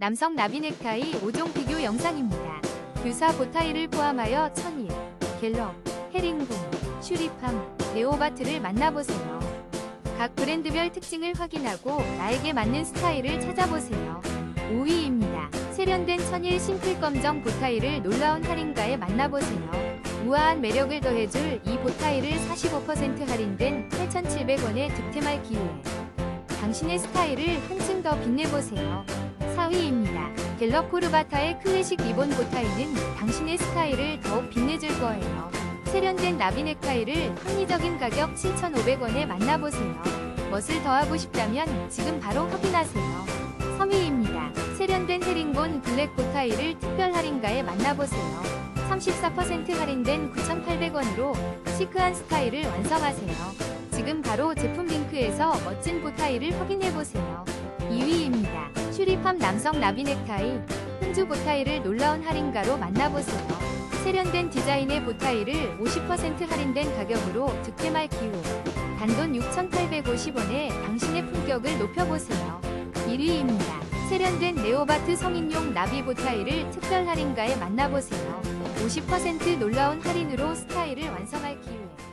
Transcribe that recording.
남성 나비 넥타이 5종 비교 영상입니다. 교사 보타이를 포함하여 천일, 갤럽, 헤링본, 슈리팜, 네오바트를 만나보세요. 각 브랜드별 특징을 확인하고 나에게 맞는 스타일을 찾아보세요. 5위입니다. 세련된 천일 심플 검정 보타이를 놀라운 할인가에 만나보세요. 우아한 매력을 더해줄 이 보타이를 45% 할인된 8,700원에 득템할 기회. 당신의 스타일을 한층 더 빛내보세요. 4위입니다. 갤럽 코르바타의 클래식 리본 보타이는 당신의 스타일을 더욱 빛내줄 거예요. 세련된 나비 넥타이를 합리적인 가격 7,500원에 만나보세요. 멋을 더하고 싶다면 지금 바로 확인하세요. 3위입니다. 세련된 헤링본 블랙 보타이를 특별 할인가에 만나보세요. 34% 할인된 9,800원으로 시크한 스타일을 완성하세요. 지금 바로 제품 링크에서 멋진 보타이를 확인해보세요. 2위입니다. 슈리팜 남성 나비 넥타이, 흥주 보타이를 놀라운 할인가로 만나보세요. 세련된 디자인의 보타이를 50% 할인된 가격으로 득템할 기회. 단돈 6,850원에 당신의 품격을 높여보세요. 1위입니다. 세련된 네오바트 성인용 나비 보타이를 특별 할인가에 만나보세요. 50% 놀라운 할인으로 스타일을 완성할 기회.